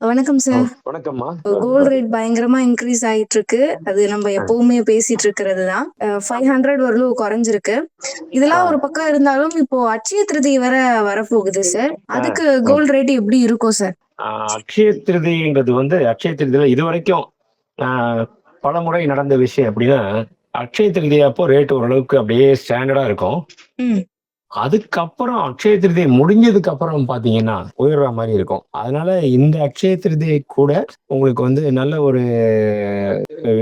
வணக்கம்! சார். வணக்கம்மா. Gold rate பயங்கரமா இன்க்ரீஸ் ஆயிட்டுருக்கு. அது நம்ம. எப்பவுமே பேசிட்டு இருக்கிறது தான். அ 500 வரலும் குறைஞ்சிருக்கு. இதெல்லாம். ஒரு பக்கம் இருந்தாலும், இப்போ அட்சய திருதியை வேற வரப்போகுது சார். அதுக்கு. கோல்ட் ரேட் எப்படி இருக்கும் சார்? அக்ஷய திருதின்றது வந்து அக்ஷய திருதியில இதுவரைக்கும் அ பலமுறை நடந்த விஷயம் எப்படின்னா, அக்ஷய திருதி அப்போ ரேட் ஓரளவுக்கு அப்படியே ஸ்டாண்டர்டா இருக்கும். அதுக்கப்புறம் அக்ஷய திருதி முடிஞ்சதுக்கு அப்புறம் பார்த்தீங்கன்னா, உயர்ற மாரி இருக்கும். அதனால இந்த அக்ஷய திருதியை கூட உங்களுக்கு வந்து நல்ல ஒரு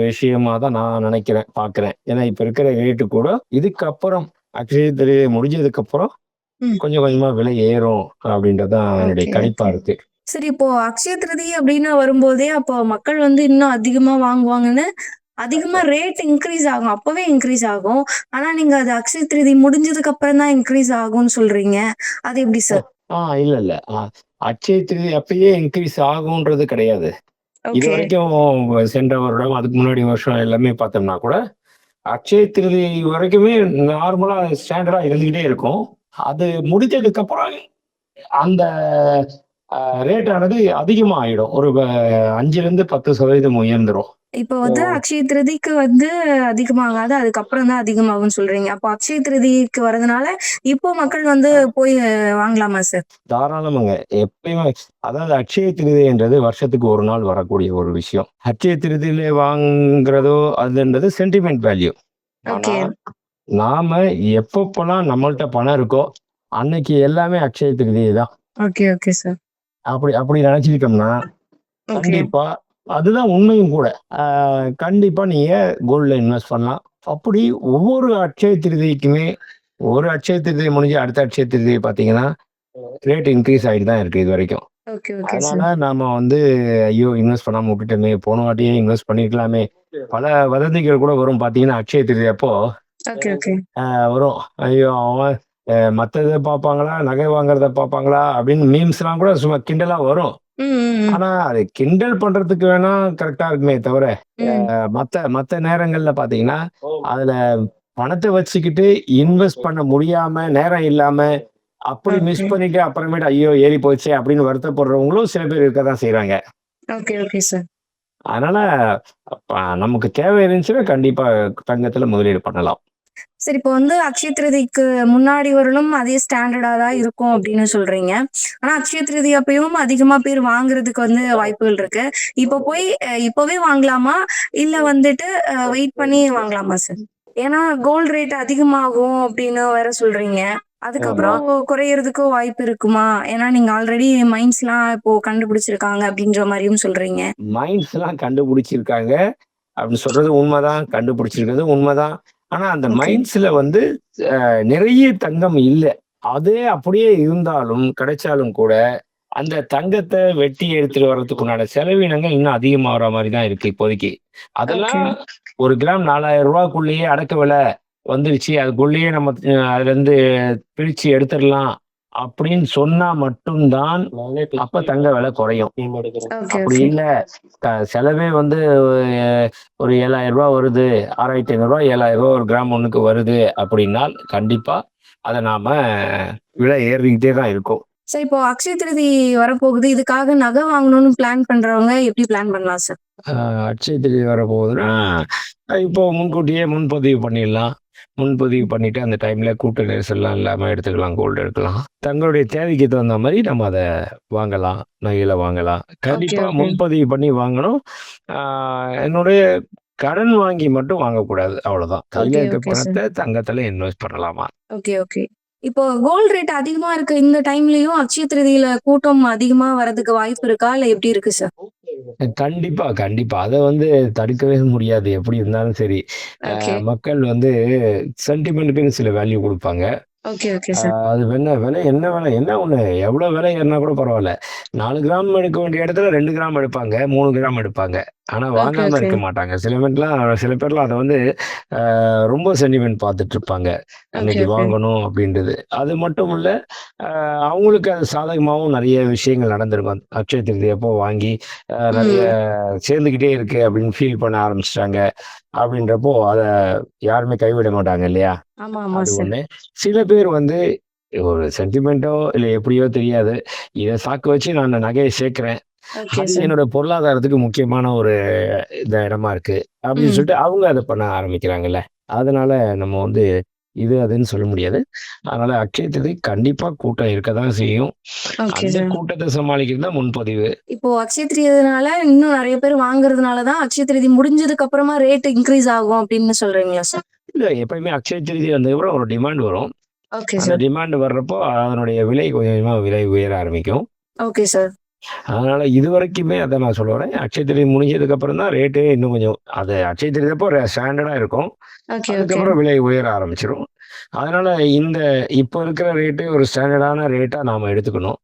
விஷயமா தான் நான் நினைக்கிறேன், பார்க்கிறேன். ஏன்னா இப்ப இருக்கிற ரேட்டு கூட இதுக்கப்புறம் அக்ஷய திருதி முடிஞ்சதுக்கப்புறம் ம். கொஞ்சம் கொஞ்சமா விலை ஏறும் அப்படின்றது தான் என்னுடைய கணிப்பா. இருக்கு. சரி இப்போ அக்ஷய திருதி அப்படின்னு வரும்போதே, அப்போ மக்கள் வந்து இன்னும் அதிகமா வாங்குவாங்கன்னு, அதிகமா ரேட் இன்க்ரீஸ் ஆகும். அப்பவே இன்க்ரீஸ் ஆகும். ஆனா நீங்க அது அக்ஷய திருதி முடிஞ்சதுக்கு அப்புறம் தான் இன்க்ரீஸ் ஆகும்னு சொல்றீங்க. அது எப்படி! சார்? ஆ இல்ல, இல்ல. அ அட்சய திருதி அப்பயே இன்கிரீஸ் ஆகுன்றது கிடையாது. ஓகே. இதுவரைக்கும் சென்ற வருடம், அதுக்கு முன்னாடி வருஷம் எல்லாமே பார்த்தோம்னா கூட, அட்சய திருதி வரைக்குமே நார்மலா ஸ்டாண்டர்டா இருந்துகிட்டே இருக்கும். அது முடிஞ்சதுக்கு அப்புறம் அந்த அ ரேட் ஆனது அதிகமா ஆயிடும். ஒரு வ 5லிருந்து 10% உயர்ந்துரும். இப்போ! வந்து அக்ஷய திருதிக்கு வந்து அதிகமாகாது. அதுக்கப்புறம் தான் அதிகமாகும்னு சொல்றீங்க. அப்போ அக்ஷய திருதிக்கு வரதுனால, இப்போ மக்கள் வந்து போய் வாங்கலாமா சார்? தாராளமாங்க. எப்பயுமே அதாவது அட்சய திருதி என்றது வருஷத்துக்கு 1 நாள் வரக்கூடிய ஒரு விஷயம். அட்சய திருதியில வாங்குறதோ அதுன்றது சென்டிமென்ட் வேல்யூ. நாம எப்பப்பலாம் நம்மள்ட்ட பணம் இருக்கோ, அன்னைக்கு எல்லாமே அட்சய திருதி தான். Okay, okay sir. அப்படி அப்படி நினைச்சுக்கிட்டோம்னா, ஓகே. கண்டிப்பா அதுதான் உண்மையும் கூட. கண்டிப்பா நீங்க கோல்ட்ல இன்வெஸ்ட் பண்ணலாம். அப்படி ஒவ்வொரு அட்சய திருதிக்குமே, ஒரு அட்சய திருதி முடிஞ்சு அடுத்த அட்சய திருதி பார்த்தீங்கன்னா, ரேட் இன்கிரீஸ் ஆயிட்டு தான் இருக்கு இதுவரைக்கும். ஓகே, ஓகே அதனால. நாம வந்து ஐயோ! இன்வெஸ்ட் பண்ணாம விட்டுட்டோமே, போன வாட்டியே இன்வெஸ்ட் பண்ணியிருக்கலாமே, பல வதந்திகள் கூட வரும் பார்த்தீங்கன்னா, அட்சய திருதி அப்போ வரும். ஐயோ! அவன் அ மத்த இத பார்ப்பாங்களா, நகை வாங்குறத பார்ப்பாங்களா அப்படின்னு மீம்ஸ்லாம் கூட சும்மா கிண்டலா வரும். ஆனா, அது கிண்டல் பண்றதுக்கு வேணா கரெக்ட்டா இருக்குமே தவிர, மத்த மத்த நேரங்கள்ல பார்த்தீங்கன்னா, அதுல பணத்த வச்சுக்கிட்டு இன்வெஸ்ட் பண்ண முடியாம, நேரம் இல்லாம, அப்படி. மிஸ் பண்ணிட்டு அப்புறமேட்டு ஐயோ! ஏறி போச்சே அப்படின்னு வருத்தப்படுறவங்களும் சில பேர் இருக்க தான் செய்றாங்க. Okay, okay sir. அதனால அப்ப நமக்கு தேவை இருந்துச்சுன்னா, கண்டிப்பா தங்கத்துல முதலீடு பண்ணலாம். சரி இப்போ வந்து அக்ஷய திருதிக்கு முன்னாடி வரலும் அதே ஸ்டாண்டர்டா தான் இருக்கும் அப்படின்னு சொல்றீங்க. ஆனா அக்ஷய திருதி அப்பயும் அதிகமா பேர் வாங்குறதுக்கு வந்து வாய்ப்புகள் இருக்கு. இப்போ போய் இப்பவே வாங்கலாமா? இல்ல வந்துட்டு வெயிட் பண்ணி வாங்கலாமா சார்? ஏன்னா கோல்ட் ரேட் அதிகமாகும் அப்படின்னு வேற சொல்றீங்க. அதுக்கப்புறம் குறையறதுக்கும் வாய்ப்பு இருக்குமா? ஏன்னா நீங்க ஆல்ரெடி மைன்ஸ்லாம் இப்போ கண்டுபிடிச்சிருக்காங்க அப்படின்ற மாரியும் சொல்றீங்க. மைண்ட்ஸ்லாம் கண்டுபிடிச்சிருக்காங்க. அப்படி சொல்றது உண்மதான். கண்டுபிடிச்சிருக்கிறது உண்மதான். ஆனா அந்த. மைண்ட்ஸ்ல வந்து நிறைய தங்கம் இல்ல. அதே அப்படியே இருந்தாலும், கிடைச்சாலும் கூட, அந்த தங்கத்த வெட்டி எடுத்துட்டு வர்றதுக்கு உண்டான செலவினங்கள் இன்னும் அதிகமாகுற மாரி தான் இருக்கு இப்போதைக்கு. அதெல்லாம் 1 கிராம் ரூ. 4000க்குள்ளேயே அடக்க விலை வந்துருச்சு. அதுக்குள்ளேயே நம்ம அ அதுலருந்து பிரிச்சு எடுத்துறலாம். அப்படின்னு சொன்னா மட்டும் தான், அப்ப தங்க விலை குறையும். அப்படி. இல்ல, செலவே வந்து ஒரு ரூ. 7000 வருது. ரூ. 6500 ரூ. 7000 ஒரு கிராம் ஒண்ணுக்கு வருது அப்படின்னால், கண்டிப்பா அத நாம விலை ஏறிக்கிட்டே தான் இருக்கும். சார் இப்போ அக்ஷய திருதி வரப்போகுது. இதுக்காக நகை வாங்கணும்னு பிளான் பண்றவங்க எப்படி பிளான் பண்ணலாம் சார்? அ அட்சய திருதி வரப்போகுதுன்னா, இப்போ முன்கூட்டியே முன்பதிவு பண்ணிடலாம். முன்பதிவு பண்ணிட்டு அந்த டைம்ல கூட்ட நெரிசல்லாம் இல்லாம எடுத்துக்கலாம். கோல்டு எடுக்கலாம். தங்களுடைய தேவைக்கு தகுந்த மாரி நம்ம அத வாங்கலாம். நகைகள வாங்கலாம். ஓகே, கண்டிப்பா ஓகே. முன்பதிவு பண்ணி வாங்கணும். என்னுடைய கடன் வாங்கி மட்டும் வாங்கக்கூடாது. அவ்வளோதான். கையில இருக்க. பணத்த தங்கத்துல இன்வெஸ்ட் பண்ணலாமா? Okay, okay. இப்போ கோல்ட் ரேட் அதிகமா இருக்க இந்த டைம்லயும் அக்ஷய திருதியில கூட்டம் அதிகமா வரதுக்கு வாய்ப்பு இருக்கா? இல்ல எப்படி இருக்கு சார்? கண்டிப்பா, கண்டிப்பா. அத வந்து தடுக்கவே முடியாது. எப்படி இருந்தாலும் சரி. மக்கள் வந்து சென்டிமென்ட்க்குன்னு சில வேல்யூ குடுப்பாங்க. Okay, okay. அது என்ன விலை என்ன விலை என்ன ஒண்ணு எவ்வளோ விலை ஏறுனா கூட பரவால்ல. 4 கிராம் எடுக்க வேண்டிய இடத்துல 2 கிராம் எடுப்பாங்க. 3 கிராம் எடுப்பாங்க. ஆனா ஓகே, வாங்காம ஓகே. இருக்க மாட்டாங்க. சில பேர்லாம் சில பேர்லாம் அத வந்து அ ரொம்ப சென்டிமென்ட் பார்த்துட்டு இருப்பாங்க. ஓகே, அன்னைக்கு ஓகே. வாங்கணும் அப்படின்றது. அது மட்டும் இல்ல, அ அவங்களுக்கு அது சாதகமாவும் நெறைய விஷயங்கள் நடந்திருக்கும். அட்சய திருதி அப்போ வாங்கி அ நெறைய ம். சேர்ந்துகிட்டே இருக்கு அப்படின்னு ஃபீல் பண்ண ஆரம்பிச்சுட்டாங்க. அப்படின்றப்போ அத யாருமே கைவிட மாட்டாங்க இல்லையா? ஆமா, ஆமா அது சார். ஒண்ணு. சில பேர் வந்து ஒரு சென்டிமென்ட்டோ இல்ல எப்படியோ தெரியாது. இத சாக்கு வச்சு நான் அந்த நகைய சேர்க்கிறேன். அது என்னோட பொருளாதாரத்துக்கு முக்கியமான ஒரு இந்த இடமா இருக்கு. அப்படின்னு. சொல்லிட்டு அவங்க அதை பண்ண ஆரம்பிக்கிறாங்கல்ல. அதனால நம்ம வந்து இது அதுன்னு சொல்ல முடியாது. அதனால அக்ஷய திருதி கண்டிப்பா கூட்டம் இருக்க தான் செய்யும். அந்த கூட்டத்தை சமாளிக்கிறது தான் முன்பதிவு. இப்போ அக்ஷய திருதினால இன்னும் நிறைய பேர் வாங்குறதுனால தான் அக்ஷய திருதி முடிஞ்சதுக்கு அப்புறமா ரேட் இன்க்ரீஸ் ஆகும் அப்படின்னு சொல்றீங்களா சார் இல்ல எப்பயுமே அக்ஷய திருதி வந்ததுக்கப்புறம் ஒரு டிமாண்ட் வரும். ஓகே அந்த டிமாண்ட் வர்றப்போ அதனுடைய விலை கொஞ்சம் கொஞ்சமா விலை உயர ஆரம்பிக்கும். ஓகே சார் அதனால இது வரைக்குமே அதை நான் சொல்ல வரேன் அக்ஷய திருதி முடிஞ்சதுக்கு அப்புறம் தான் ரேட்டு இன்னும் கொஞ்சம் அது அக்ஷய திருதி அப்போ ஸ்டாண்டர்டா இருக்கும். Okay okay. அதுக்கப்புறம் விலை உயர ஆரம்பிச்சிடும் அதனால இந்த இப்போ இருக்கிற ரேட்டு ஒரு ஸ்டாண்டர்டான ரேட்டா நாம எடுத்துக்கணும்.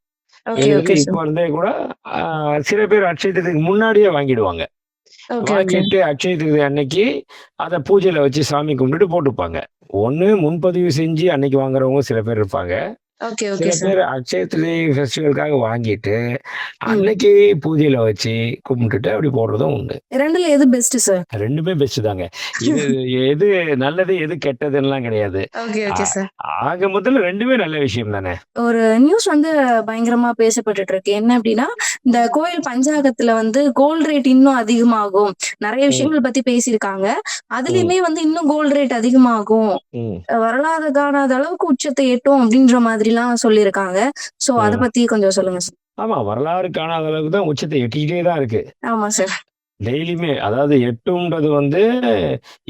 ஓகே எங்களுக்கு ஓகே இப்போ சார் இருந்தே கூட ஆஹ், சில பேர் அக்ஷய திருதிக்கு முன்னாடியே வாங்கிடுவாங்க. Okay okay. வாங்கிட்டு அக்ஷய திருதி அன்னைக்கு அதை பூஜையில வச்சு சாமி கும்பிட்டுட்டு போட்டுப்பாங்க. ஒண்ணு முன்பதிவு செஞ்சு அன்னைக்கு வாங்குறவங்க சில பேர் இருப்பாங்க. ஓகே ஓகே சில சார் பேர் அக்ஷய ஃபெஸ்டிவலுக்காக வாங்கிட்டு ம். அன்னைக்கு பூஜையில வச்சு கும்பிட்டுட்டு அப்படி போடுறதும் உண்டு. ரெண்டுல எது பெஸ்ட் சார் ரெண்டுமே பெஸ்ட் தாங்க. இது எது நல்லது எது கெட்டதுன்னெலாம் கிடையாது. ஓகே ஓகே சார் ஆக முதல்ல ரெண்டுமே நல்ல விஷயம் தானே? ஒரு நியூஸ் வந்து பயங்கரமா பேசப்பட்டுட்டு இருக்கு என்ன அப்படின்னா இந்த கோயில் பஞ்சாகத்துல வந்து கோல்ட் ரேட் இன்னும் அதிகமாகும். நிறைய ம். விஷயங்கள் பத்தி பேசியிருக்காங்க. ம். அதுலயுமே வந்து இன்னும் கோல்ட் ரேட் அதிகமாகும். ம். வரலாறு காணாத அளவுக்கு உச்சத்தை எட்டும் அப்படின்ற மாதிரி எல்லாம் சொல்லியிருக்காங்க. சோ அத. பத்தி கொஞ்சம் சொல்லுங்க சார். ஆமா வரலாறு காணாத அளவுக்கு தான் உச்சத்தை எட்டிக்கிட்டே தான் இருக்கு. ஆமா சார். டெய்லியுமே அதாவது எட்டுன்றது வந்து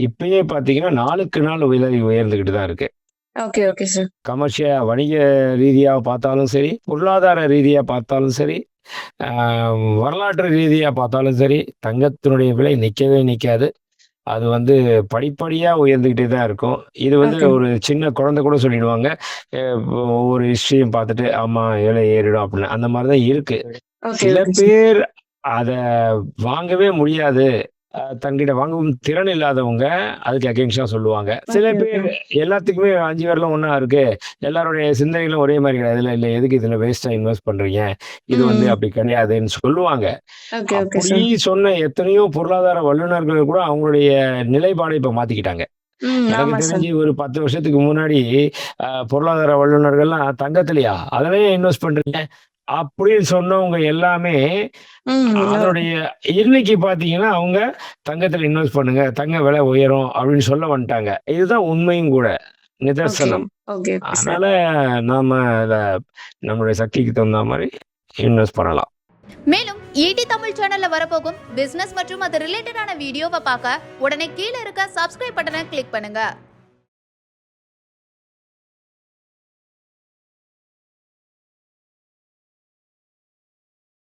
இப்பயே பார்த்தீங்கன்னா நாளுக்கு நாள் விலை உயர்ந்துக்கிட்டு தான் இருக்கு. Okay okay sir. கமர்ஷியல் வணிக ரீதியாக பார்த்தாலும் சரி பொருளாதார ரீதியாக பார்த்தாலும் சரி வரலாற்று ரீதியாக பார்த்தாலும் சரி தங்கத்தினுடைய விலை நிற்கவே நிற்காது அது வந்து படிப்படியாக உயர்ந்துக்கிட்டே தான் இருக்கும். இது வந்து ஓகே. ஒரு சின்ன குழந்தை கூட சொல்லிடுவாங்க. ஒவ்வொரு ஹிஸ்ட்ரியும் பார்த்துட்டு ஆமாம் விலை ஏறிடும் அப்படின்னு. அந்த மாதிரி தான் இருக்கு. ஓகே சில ஓகே. சார் பேர் அதை வாங்கவே முடியாது. தங்கிட்ட வாங்கவும் திறன் இல்லாதவங்க அதுக்கு அகேன்ஸ்டாக சொல்லுவாங்க. சில பேர் எல்லாத்துக்குமே அஞ்சு பேர்லாம் ஒன்றா இருக்கு. எல்லாருடைய சிந்தனைகளும் ஒரே மாதிரி கிடையாது இல்லை இல்லை எதுக்கு இதில் வேஸ்ட்டாக இன்வெஸ்ட் பண்ணுறீங்க இது வந்து அப்படி கிடையாதுன்னு சொல்லுவாங்க. அப்படி சார் சொன்ன எத்தனையோ பொருளாதார வல்லுநர்கள் கூட அவங்களுடைய நிலைப்பாடை இப்போ மாற்றிக்கிட்டாங்க ம் எனக்கு தெரிஞ்சு ஒரு பத்து வருஷத்துக்கு முன்னாடி பொருளாதார வல்லுநர்கள்லாம் தங்கத்திலையா? அதிலே இன்வெஸ்ட் பண்றீங்க? அப்படின்னு சொன்னவங்க எல்லாமே அதனுடைய இன்னைக்கு பார்த்தீங்கன்னா அவங்க தங்கத்தில் இன்வெஸ்ட் பண்ணுங்க தங்க விலை உயரும் அப்படின்னு சொல்ல வந்துட்டாங்க. இதுதான் உண்மையும் கூட. நிதர்சனம். அதனால நாம இத நம்மளுடைய சக்திக்கு தகுந்த மாதிரி இன்வெஸ்ட் பண்ணலாம். மேலும் ஈடி தமிழ் சேனல்ல வரப்போகும் பிசினஸ் மற்றும் அது ரிலேட்டடான வீடியோவை பார்க்க உடனே கீழே இருக்க சப்ஸ்கிரைப் பட்டனை கிளிக் பண்ணுங்க.